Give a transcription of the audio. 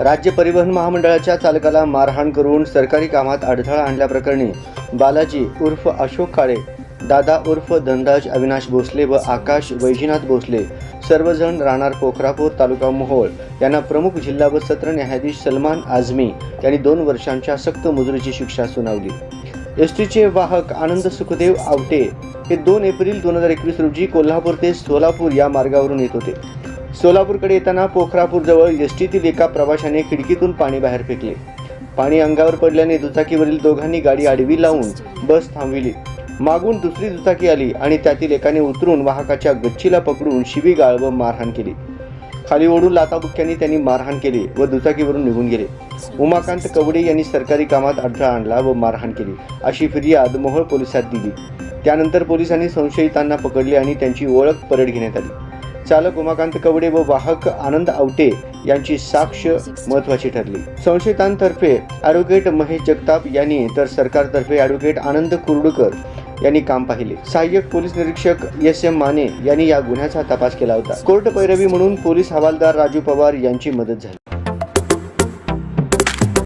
राज्य परिवहन महामंडळाच्या चालकाला मारहाण करून सरकारी कामात अडथळा आणल्याप्रकरणी बालाजी उर्फ अशोक काळे दादा उर्फ धनराज अविनाश भोसले व आकाश वैजीनाथ भोसले सर्वजण राहणार पोखरापूर तालुका मोहोळ. यांना प्रमुख जिल्हा व सत्र न्यायाधीश सलमान आझमी यांनी दोन वर्षांच्या सक्त मजुरीची शिक्षा सुनावली. एस टीचे वाहक आनंद सुखदेव आवटे हे दोन एप्रिल दोन हजार एकवीस रोजी कोल्हापूर ते सोलापूर या मार्गावरून येत होते. सोलापूरकडे येताना पोखरापूरजवळ एस टीतील एका प्रवाशाने खिडकीतून पाणी बाहेर फेकले. पाणी अंगावर पडल्याने दुचाकीवरील दोघांनी गाडी आडवी लावून बस थांबविली. मागून दुसरी दुचाकी आली आणि त्यातील एकाने उतरून वाहकाच्या गच्चीला पकडून शिवीगाळ व मारहाण केली. खाली ओढून लाताबुक्क्यांनी त्यांनी मारहाण केली व दुचाकीवरून निघून गेले. उमाकांत कवडे यांनी सरकारी कामात अडथळा आणला व मारहाण केली. अशी फिर्याद मोहोळ पोलिसात दिली. त्यानंतर पोलिसांनी संशयितांना पकडले आणि त्यांची ओळख परत घेण्यात आली. चालक उमाकांत कवडे व वाहक आनंद आवटे यांची साक्ष महत्वाची ठरली. संशयितांतर्फे ॲडव्होकेट महेश जगताप यांनी तर सरकारतर्फे ॲडव्होकेट आनंद कुर्डुकर यांनी काम पाहिले. सहाय्यक पोलीस निरीक्षक एस एम माने यांनी या गुन्ह्याचा तपास केला होता. कोर्ट पैरवी म्हणून पोलीस हवालदार राजू पवार यांची मदत झाली.